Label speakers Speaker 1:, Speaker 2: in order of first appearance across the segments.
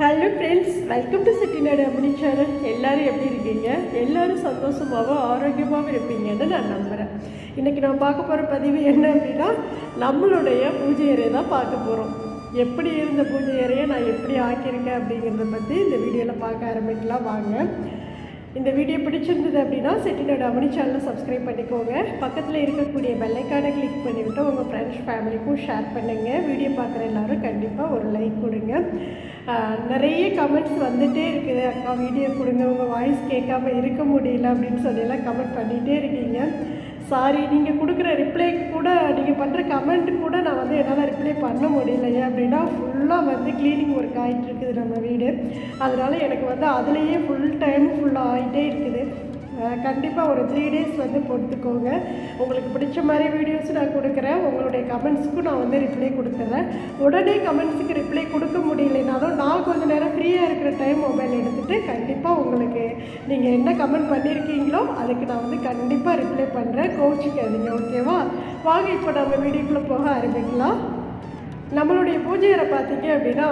Speaker 1: Hello friends welcome to Chettinad அப்படி channel எல்லோரும் எப்படி இருக்கீங்க? எல்லோரும் சந்தோஷமாகவும் ஆரோக்கியமாகவும் இருப்பீங்கன்னு நான் நம்புகிறேன் இன்றைக்கி நான் பார்க்க போகிற பதிவு என்ன அப்படின்னா நம்மளுடைய பூஜை அறையை தான் பார்க்க போகிறோம் எப்படி இருந்த பூஜை அறையை நான் எப்படி ஆக்கியிருக்கேன் அப்படிங்கிறத பற்றி இந்த வீடியோவில் பார்க்க ஆரம்பிக்கலாம். வாங்க. இந்த வீடியோ பிடிச்சிருந்தது அப்படின்னா செட்டினோட அமனி சேனலை சப்ஸ்கிரைப் பண்ணிக்கோங்க. பக்கத்தில் இருக்கக்கூடிய பெல்லைக்கானை கிளிக் பண்ணிவிட்டு உங்கள் ஃப்ரெண்ட்ஸ் ஃபேமிலிக்கும் ஷேர் பண்ணுங்கள் வீடியோ பார்க்குற எல்லாரும் கண்டிப்பாக ஒரு லைக் கொடுங்க. நிறைய கமெண்ட்ஸ் வந்துகிட்டே இருக்குது. அக்கா வீடியோ கொடுங்க. உங்கள் வாய்ஸ் கேட்காம இருக்க முடியல அப்படின்னு சொல்லியெல்லாம் கமெண்ட் பண்ணிகிட்டே இருக்கீங்க. சாரி நீங்கள் கொடுக்குற ரிப்ளைக்கு கூட நீங்கள் பண்ணுற கமெண்ட் கூட நான் வந்து என்னால் ரிப்ளை பண்ண முடியலையே அப்படின்னா வந்து க்ளீனிங் ஒர்க் ஆகிட்டு இருக்குது நம்ம வீடு. அதனால் எனக்கு வந்து அதுலேயே ஃபுல் டைம் ஃபுல்லாக ஆகிட்டே இருக்குது. கண்டிப்பாக ஒரு த்ரீ டேஸ் வந்து பொறுத்துக்கோங்க. உங்களுக்கு பிடிச்ச மாதிரி வீடியோஸ் நான் கொடுக்குறேன். உங்களுடைய கமெண்ட்ஸுக்கும் நான் வந்து ரிப்ளை கொடுத்துட்றேன் உடனே கமெண்ட்ஸுக்கு ரிப்ளை கொடுக்க முடியலைனாலும் நான் கொஞ்ச நேரம் ஃப்ரீயாக இருக்கிற டைம் மொபைல் எடுத்துகிட்டு கண்டிப்பாக உங்களுக்கு நீங்கள் என்ன கமெண்ட் பண்ணியிருக்கீங்களோ அதுக்கு நான் வந்து கண்டிப்பாக ரிப்ளை பண்ணுறேன் கோச்சிக்காதீங்க ஓகேவா வாங்க இப்போ நம்ம வீடியோக்குள்ளே போக ஆரம்பிக்கலாம். நம்மளுடைய பூஜை அறை பார்த்தீங்க அப்படின்னா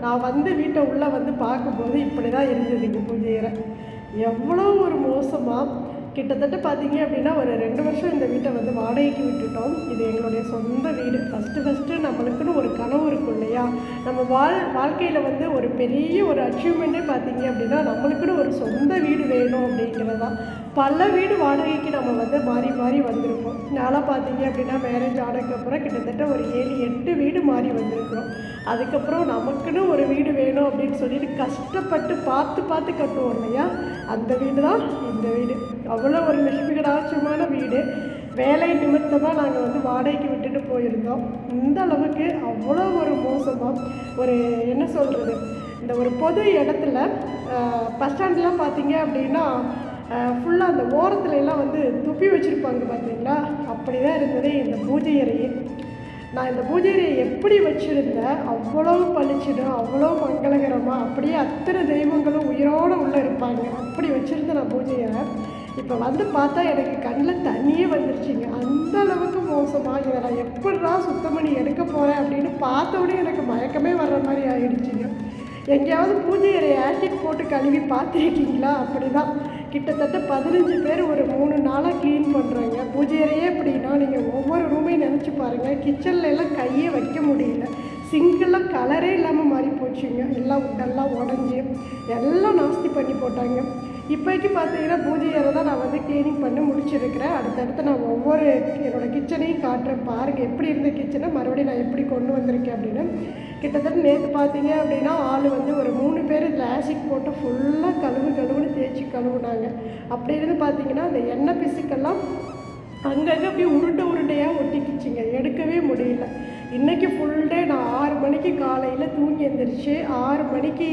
Speaker 1: நான் வந்து வீட்டை உள்ளே வந்து பார்க்கும்போது இப்படி தான் இருந்ததுங்க பூஜை அறை எவ்வளோ ஒரு மோசமாக கிட்டத்தட்ட பார்த்தீங்க அப்படின்னா ஒரு ரெண்டு வருஷம் இந்த வீட்டை வந்து வாடகைக்கு விட்டுட்டோம். இது எங்களுடைய சொந்த வீடு. ஃபஸ்ட்டு ஃபஸ்ட்டு நம்மளுக்குன்னு ஒரு கனவு இருக்கும் இல்லையா? நம்ம வாழ் வாழ்க்கையில் வந்து ஒரு பெரிய ஒரு அச்சீவ்மெண்ட்டே பார்த்தீங்க அப்படின்னா நம்மளுக்குன்னு ஒரு சொந்த வீடு வேணும் அப்படிங்கிறது தான் பல வீடு வாடகைக்கு நம்ம வந்து மாறி மாறி வந்திருப்போம் நாளாக பார்த்தீங்க அப்படின்னா மேரேஜ் ஆனதுக்கப்புறம் கிட்டத்தட்ட ஒரு ஏழு எட்டு வீடு மாறி வந்திருக்கிறோம். அதுக்கப்புறம் நமக்குன்னு ஒரு வீடு வேணும் அப்படின்னு சொல்லிட்டு கஷ்டப்பட்டு பார்த்து பார்த்து கட்டுவோம் இல்லையா? அந்த வீடு தான் இந்த வீடு. அவ்வளோ ஒரு லட்சுமிகடாட்சமான வீடு. வேலை நிமித்தமாக நாங்கள் வந்து வாடகைக்கு விட்டுட்டு போயிருந்தோம். இந்த அளவுக்கு அவ்வளோ ஒரு மோசமாக ஒரு என்ன சொல்கிறது இந்த ஒரு பொது இடத்துல பஸ் ஸ்டாண்ட்லாம் பார்த்தீங்க அப்படின்னா ஃபுல்லாக அந்த ஓரத்துல எல்லாம் வந்து துப்பி வச்சுருப்பாங்க பார்த்தீங்களா அப்படி தான் இருந்தது இந்த பூஜை அறையே. நான் இந்த பூஜை அறையை எப்படி வச்சுருந்தேன்? அவ்வளோ பளிச்சிடும் அவ்வளோ மங்களகரமாக அப்படியே அத்தனை தெய்வங்களும் உயிரோடு உள்ளே இருப்பாங்க. அப்படி வச்சுருந்தேன் நான் பூஜை அறை. இப்போ வந்து பார்த்தா எனக்கு கண்ணில் தண்ணியே வந்துருச்சுங்க. அந்த அளவுக்கு மோசமாக இதை நான் எப்படிடா சுத்தம் பண்ணி எடுக்க போகிறேன் அப்படின்னு பார்த்த உடனே எனக்கு மயக்கமே வர்ற மாதிரி ஆகிடுச்சிங்க எங்கேயாவது பூஜை அறையை ஆசிட் போட்டு கழுவி பார்த்துருக்கீங்களா? அப்படி தான் கிட்டத்தட்ட பதினஞ்சு பேர் ஒரு மூணு நாளாக க்ளீன் பண்ணுறாங்க பூஜை அறையே அப்படின்னா நீங்கள் ஒவ்வொரு ரூமையும் நினச்சி பாருங்கள் கிச்சனில் எல்லாம் கையே வைக்க முடியல. சிங்கெல்லாம் கலரே இல்லாமல் மாறி போச்சுங்க. எல்லாம் உடல்லாம் உடஞ்சி எல்லாம் நாஸ்தி பண்ணி போட்டாங்க. இப்போக்கி பார்த்தீங்கன்னா பூஜை அறை தான் நான் வந்து க்ளீனிங் பண்ணி முடிச்சிருக்கிறேன். அடுத்தடுத்து நான் ஒவ்வொரு என்னோடய கிச்சனையும் காட்டுறேன். பாருங்கள் எப்படி இருந்த கிச்சனை மறுபடியும் நான் எப்படி கொண்டு வந்திருக்கேன் அப்படின்னு. கிட்டத்தட்ட நேற்று பார்த்தீங்க அப்படின்னா ஆள் வந்து ஒரு மூணு பேர் இதில் போட்டு ஃபுல்லாக கழுவு கழுவுன்னு தேய்ச்சி கழுவுனாங்க. அப்படி இருந்து பார்த்தீங்கன்னா அந்த எண்ணெய் பிசுக்கெல்லாம் அங்கங்கே அப்படியே உருண்டை உருண்டையாக ஒட்டிக்கிச்சிங்க. எடுக்கவே முடியல. இன்றைக்கி ஃபுல் டே நான் ஆறு மணிக்கு காலையில் தூங்கி எழுந்திரிச்சு ஆறு மணிக்கு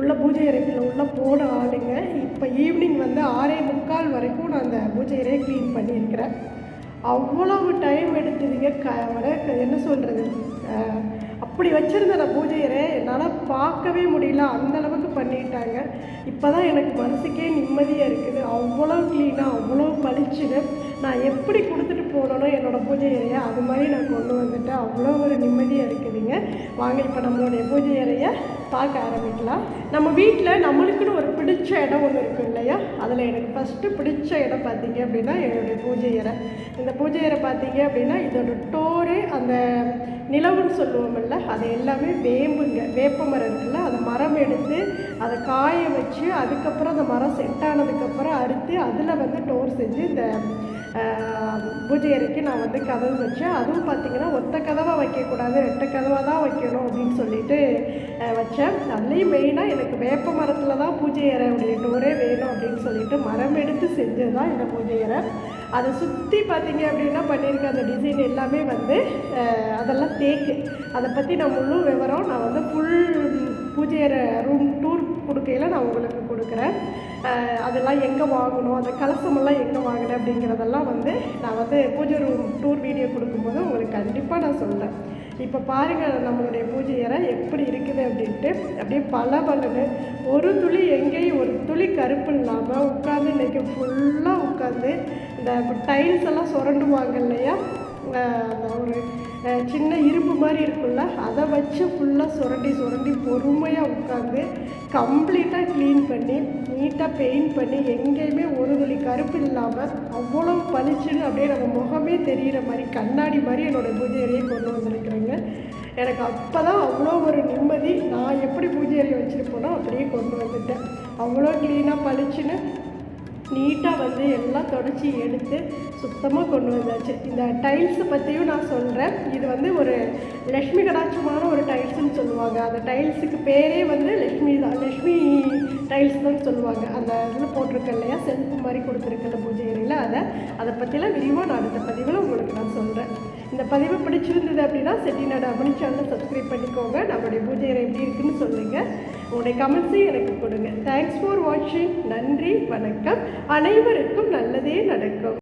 Speaker 1: உள்ள பூஜை அறைக்குள்ள உள்ள போட இப்போ ஈவினிங் வந்து ஆறே முக்கால் வரைக்கும் நான் அந்த பூஜை அறையை க்ளீன் பண்ணியிருக்கிறேன். அவ்வளவு டைம் எடுத்ததுங்க க என்ன சொல்கிறது அப்படி வச்சுருந்த நான் பூஜை அறை என்னால் பார்க்கவே முடியல. அந்த அளவுக்கு பண்ணிட்டாங்க. இப்போ தான் எனக்கு மனசுக்கே நிம்மதியாக இருக்குது. அவ்வளோ க்ளீனாக அவ்வளோ பளிச்சுன்னு நான் எப்படி கொடுத்துட்டு போனனோ என்னோடய பூஜை அறையை அது மாதிரி நான் கொண்டு வந்துட்டேன். அவ்வளோ ஒரு நிம்மதியாக இருக்குதுங்க. வாங்க இப்போ நம்மளுடைய பூஜை அறையை பார்க்க ஆரம்பிக்கலாம். நம்ம வீட்டில் நம்மளுக்குன்னு ஒரு பிடிச்ச இடம் ஒன்று இருக்கும் இல்லையா? அதில் எனக்கு ஃபஸ்ட்டு பிடிச்ச இடம் பார்த்தீங்க அப்படின்னா என்னுடைய பூஜை அறை. இந்த பூஜை அறை பார்த்தீங்க அப்படின்னா இதோட டோரு அந்த நிலவுன்னு சொல்லுவோம்ல அது எல்லாமே வேம்புங்க. வேப்ப மரம் இருக்குல்ல அதை மரம் எடுத்து அதை காய வச்சு அதுக்கப்புறம் அந்த மரம் செட் ஆனதுக்கப்புறம் அறுத்து அதில் வந்து டோர் செஞ்சு இந்த பூஜை அறைக்கு நான் வந்து கதவு வச்சேன். அதுவும் பார்த்தீங்கன்னா ஒத்த கதவாக வைக்கக்கூடாது ரெட்டை கதவாக தான் வைக்கணும் அப்படின்னு சொல்லிட்டு வச்சேன். அதுலேயும் மெயினாக எனக்கு வேப்ப மரத்தில் தான் பூஜை அறையுடைய டோரே வேணும் அப்படின்னு சொல்லிட்டு மரம் எடுத்து செஞ்சது தான் இந்த பூஜை அறை. அதை சுற்றி பார்த்தீங்க அப்படின்னா பண்ணியிருக்க அந்த டிசைன் எல்லாமே வந்து அதெல்லாம் தேக்கு. அதை பற்றி நான் முழு விவரம் நான் வந்து ஃபுல் பூஜை ரூம் டூர் கொடுக்கையில் நான் உங்களுக்கு கொடுக்குறேன். அதெல்லாம் எங்கே வாங்கணும் அந்த கலசமெல்லாம் எங்கே வாங்கினேன் அப்படிங்கிறதெல்லாம் வந்து நான் வந்து பூஜை ரூம் டூர் வீடியோ கொடுக்கும்போது உங்களுக்கு கண்டிப்பாக நான் சொல்கிறேன் இப்போ பாருங்கள் நம்மளுடைய பூஜை அறை எப்படி இருக்குது அப்படின்ட்டு. அப்படியே பல பலன்னு ஒரு துளி எங்கேயும் ஒரு துளி கருப்பு இல்லாமல் உட்காந்து இன்றைக்கி ஃபுல்லாக உட்காந்து இந்த டைல்ஸ் எல்லாம் சுரண்டுவாங்க இல்லையா? அந்த ஒரு சின்ன இரும்பு மாதிரி இருக்குல்ல அதை வச்சு ஃபுல்லாக சுரண்டி சுரண்டி பொறுமையாக உட்காந்து கம்ப்ளீட்டாக க்ளீன் பண்ணி நீட்டாக பெயிண்ட் பண்ணி எங்கேயுமே ஒரு துளி கருப்பு இல்லாமல் அவ்வளோ பளிச்சுன்னு அப்படியே நம்ம முகமே தெரிகிற மாதிரி கண்ணாடி மாதிரி என்னோட பூஜை அறையை கொண்டு வந்திருக்கிறேங்க. எனக்கு அப்போ தான் அவ்வளோ ஒரு நிம்மதி நான் எப்படி பூஜை அறையை வச்சுருப்போனோ அப்படியே கொண்டு வந்துட்டேன். அவ்வளோ க்ளீனாக பளிச்சுன்னு நீட்டாக வந்து எல்லாம் தொடச்சி எடுத்து சுத்தமாக கொண்டு வந்தாச்சு. இந்த டைல்ஸை பற்றியும் நான் சொல்கிறேன் இது வந்து ஒரு லக்ஷ்மி கடாட்சமான ஒரு டைல்ஸ்னு சொல்லுவாங்க. அந்த டைல்ஸுக்கு பேரே வந்து லக்ஷ்மி தான். லக்ஷ்மி டைல்ஸ் தான் சொல்லுவாங்க. அந்த இதில் போட்டிருக்க இல்லையா? செல்ஃப் மாதிரி கொடுத்துருக்கல பூஜை அறையில் அதை அதை பற்றிலாம் விரிவாக நான் அடுத்த பதிவில் உங்களுக்கு நான் சொல்கிறேன் இந்த பதிவு பிடிச்சிருந்தது அப்படின்னா செட்டிநாடு அமனி சேனலை சப்ஸ்கிரைப் பண்ணிக்கோங்க. நம்மளுடைய பூஜை அறை எப்படி இருக்குன்னு சொல்லுங்கள் உங்களுடைய கமெண்ட்ஸையும் எனக்கு கொடுங்க. தேங்க்ஸ் ஃபார் வாட்சிங் நன்றி வணக்கம். அனைவருக்கும் நல்லதே நடக்கும்.